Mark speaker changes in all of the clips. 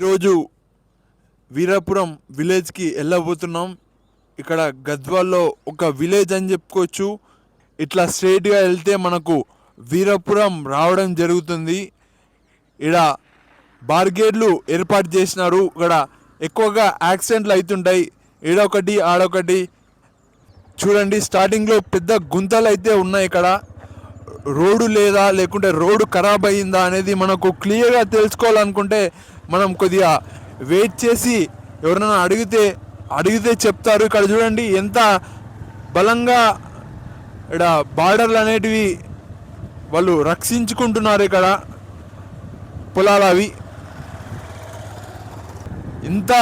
Speaker 1: ఈరోజు వీరాపురం విలేజ్కి వెళ్ళబోతున్నాం ఇక్కడ గద్వాల్లో ఒక విలేజ్ అని చెప్పుకోవచ్చు. ఇట్లా స్ట్రైట్గా వెళ్తే మనకు వీరాపురం రావడం జరుగుతుంది. ఇక్కడ బార్గేడ్లు ఏర్పాటు చేసినారు. ఇక్కడ ఎక్కువగా యాక్సిడెంట్లు అవుతుంటాయి. ఈడొకటి ఆడొకటి చూడండి స్టార్టింగ్లో పెద్ద గుంతలు అయితే ఉన్నాయి ఇక్కడ. రోడ్డు లేదా లేకుంటే రోడ్డు ఖరాబ్ అయ్యిందా అనేది మనకు క్లియర్గా తెలుసుకోవాలనుకుంటే మనం కొద్దిగా వెయిట్ చేసి ఎవరైనా అడిగితే అడిగితే చెప్తారు. ఇక్కడ చూడండి ఎంత బలంగా ఇక్కడ బార్డర్లు అనేటివి వాళ్ళు రక్షించుకుంటున్నారు ఇక్కడ పొలాలు అవి ఇంత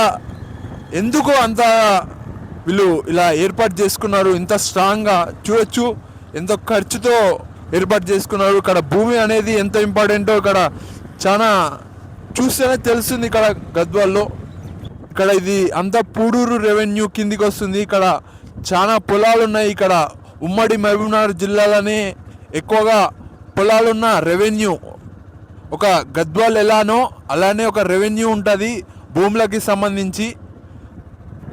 Speaker 1: ఎందుకు అంత వీళ్ళు ఇలా ఏర్పాటు చేసుకున్నారు? ఇంత స్ట్రాంగ్గా చూడొచ్చు. ఎంత ఖర్చుతో ఏర్పాటు చేసుకున్నారు. ఇక్కడ భూమి అనేది ఎంత ఇంపార్టెంటో ఇక్కడ చాలా చూస్తేనే తెలుస్తుంది ఇక్కడ గద్వాల్లో. ఇక్కడ ఇది అంతా పూడూరు రెవెన్యూ కిందికి వస్తుంది. ఇక్కడ చాలా పొలాలు ఉన్నాయి. ఇక్కడ ఉమ్మడి మహబూబ్నగర్ జిల్లాలోనే ఎక్కువగా పొలాలున్న రెవెన్యూ. ఒక గద్వాల్ ఎలానో అలానే ఒక రెవెన్యూ ఉంటుంది భూములకి సంబంధించి.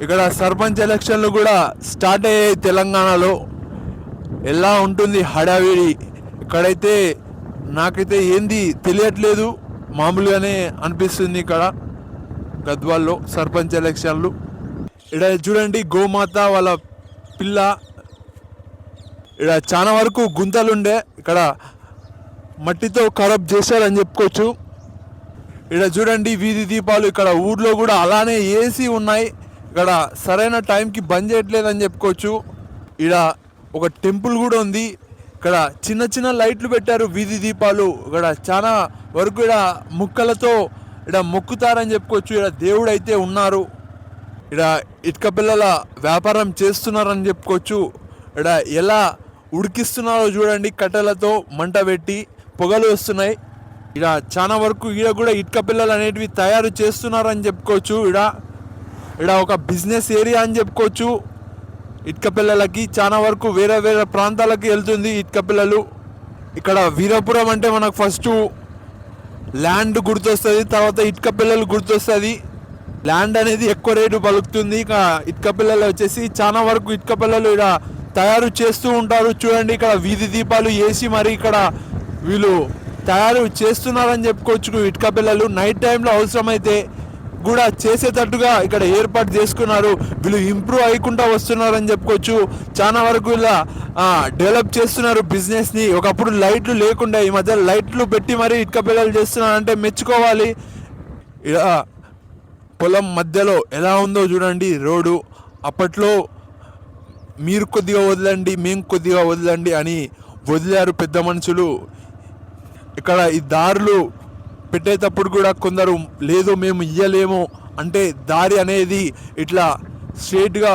Speaker 1: ఇక్కడ సర్పంచ్ ఎలక్షన్లు కూడా స్టార్ట్ అయ్యాయి తెలంగాణలో. ఎలా ఉంటుంది హడావిడి? ఇక్కడైతే నాకైతే ఏంది తెలియట్లేదు. మామూలుగానే అనిపిస్తుంది ఇక్కడ. గద్వాల్లో సర్పంచ్ ఎలక్షన్లు. ఇక్కడ చూడండి గోమాత వాళ్ళ పిల్ల. ఇక్కడ చాలా వరకు గుంతలుండే. ఇక్కడ మట్టితో ఖరాబ్ చేశారని చెప్పుకోవచ్చు. ఇక్కడ చూడండి వీధి దీపాలు ఇక్కడ ఊర్లో కూడా అలానే ఏసీ ఉన్నాయి. ఇక్కడ సరైన టైంకి బంద్ చేయట్లేదని చెప్పుకోవచ్చు. ఇక్కడ ఒక టెంపుల్ కూడా ఉంది. ఇక్కడ చిన్న చిన్న లైట్లు పెట్టారు వీధి దీపాలు. ఇక్కడ చాలా వరకు ఇక్కడ ముక్కలతో ఇక్కడ మొక్కుతారని చెప్పుకోవచ్చు. ఇక్కడ దేవుడు అయితే ఉన్నారు. ఇక్కడ ఇటుక పిల్లల వ్యాపారం చేస్తున్నారని చెప్పుకోవచ్చు. ఇక్కడ ఎలా ఉడికిస్తున్నారో చూడండి. కట్టెలతో మంట పెట్టి పొగలు వస్తున్నాయి. ఇక్కడ చాలా వరకు ఈడ కూడా ఇటుక పిల్లలు అనేటివి తయారు చేస్తున్నారని చెప్పుకోవచ్చు. ఇక్కడ ఇక్కడ ఒక బిజినెస్ ఏరియా అని చెప్పుకోవచ్చు. ఇటుక పిల్లలకి చాలా వరకు వేరే వేరే ప్రాంతాలకి వెళ్తుంది ఇటుక పిల్లలు ఇక్కడ వీరపురం అంటే మనకు ఫస్ట్ ల్యాండ్ గుర్తొస్తుంది తర్వాత ఇటుక పిల్లలు గుర్తొస్తుంది. ల్యాండ్ అనేది ఎక్కువ రేటు పలుకుతుంది. ఇక ఇటుక పిల్లలు వచ్చేసి చాలా వరకు ఇటుక పిల్లలు ఇక్కడ తయారు చేస్తూ ఉంటారు. చూడండి ఇక్కడ వీధి దీపాలు వేసి మరి ఇక్కడ వీళ్ళు తయారు చేస్తున్నారని చెప్పుకోవచ్చు. ఇటుక పిల్లలు నైట్ టైంలో అవసరమైతే కూడా చేసేటట్టుగా ఇక్కడ ఏర్పాటు చేసుకున్నారు. వీళ్ళు ఇంప్రూవ్ అయ్యకుండా వస్తున్నారని చెప్పుకోవచ్చు. చాలా వరకు ఇలా డెవలప్ చేస్తున్నారు బిజినెస్ని ఒకప్పుడు లైట్లు లేకుండా ఈ మధ్య లైట్లు పెట్టి మరీ ఇటుక పిల్లలు చేస్తున్నారంటే మెచ్చుకోవాలి. ఇలా పొలం మధ్యలో ఎలా ఉందో చూడండి. రోడ్డు అప్పట్లో మీరు కొద్దిగా వదలండి మేము కొద్దిగా వదలండి అని వదిలారు పెద్ద మనుషులు. ఇక్కడ ఈ దారులు పెట్టేటప్పుడు కూడా కొందరు లేదు మేము ఇయ్యలేము. అంటే దారి అనేది ఇట్లా స్ట్రేట్గా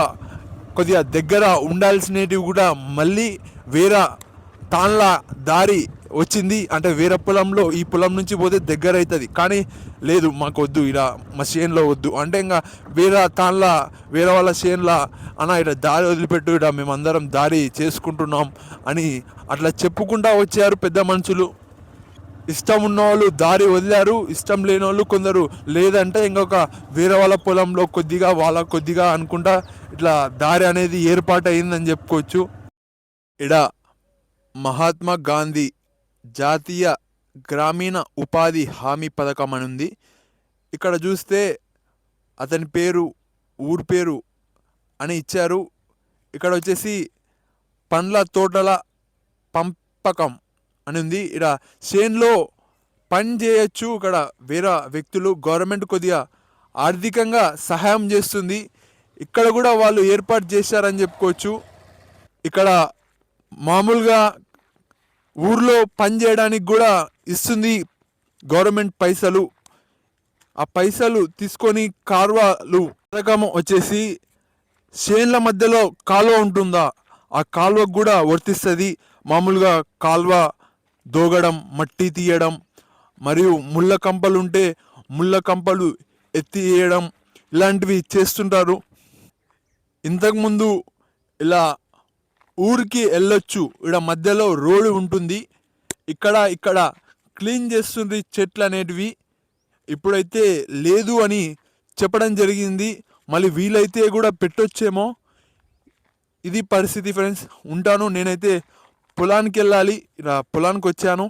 Speaker 1: కొద్దిగా దగ్గర ఉండాల్సినవి కూడా మళ్ళీ వేరే తాన్ల దారి వచ్చింది. అంటే వేరే పొలంలో ఈ పొలం నుంచి పోతే దగ్గర అవుతుంది. కానీ లేదు మాకు వద్దు ఇలా మా చేనులో వద్దు. అంటే ఇంకా వేరే తాన్ల వేరే వాళ్ళ చేనుల అన్న ఇక్కడ దారి వదిలిపెట్టు ఇక్కడ మేమందరం దారి చేసుకుంటున్నాం అని అట్లా చెప్పుకుంటా వచ్చారు పెద్ద మనుషులు. ఇష్టం ఉన్న వాళ్ళు దారి వదిలారు ఇష్టం లేని వాళ్ళు కొందరు లేదంటే ఇంకొక వేరే వాళ్ళ పొలంలో కొద్దిగా వాళ్ళ కొద్దిగా అనుకుంటా ఇట్లా దారి అనేది ఏర్పాటు అయిందని చెప్పుకోవచ్చు. ఇడ మహాత్మా గాంధీ జాతీయ గ్రామీణ ఉపాధి హామీ పథకం అని ఉంది ఇక్కడ చూస్తే అతని పేరు ఊరు పేరు అని ఇచ్చారు. ఇక్కడ వచ్చేసి పండ్ల తోటల పంపకం అని ఉంది ఇక్కడ చేన్లో పని చేయొచ్చు. ఇక్కడ వేరే వ్యక్తులు గవర్నమెంట్ కొద్దిగా ఆర్థికంగా సహాయం చేస్తుంది. ఇక్కడ కూడా వాళ్ళు ఏర్పాటు చేశారని చెప్పుకోవచ్చు. ఇక్కడ మామూలుగా ఊర్లో పని చేయడానికి కూడా ఇస్తుంది గవర్నమెంట్ పైసలు. ఆ పైసలు తీసుకొని కాలువలు పథకం వచ్చేసి చేన్ల మధ్యలో కాలువ ఉంటుందా? ఆ కాలువకు కూడా వర్తిస్తుంది. మామూలుగా కాలువ దోగడం మట్టి తీయడం మరియు ముళ్ళ కంపలుంటే ముళ్ళ కంపలు ఎత్తి వేయడం ఇలాంటివి చేస్తుంటారు. ఇంతకుముందు ఇలా ఊరికి వెళ్ళొచ్చు ఇక్కడ మధ్యలో రోడ్డు ఉంటుంది. ఇక్కడ ఇక్కడ క్లీన్ చేస్తుంది చెట్లు అనేటివి. ఇప్పుడైతే లేదు అని చెప్పడం జరిగింది. మళ్ళీ వీలైతే కూడా పెట్టొచ్చేమో. ఇది పరిస్థితి ఫ్రెండ్స్. ఉంటాను నేనైతే పొలానికి వెళ్ళాలి ఇలా పొలానికి వచ్చాను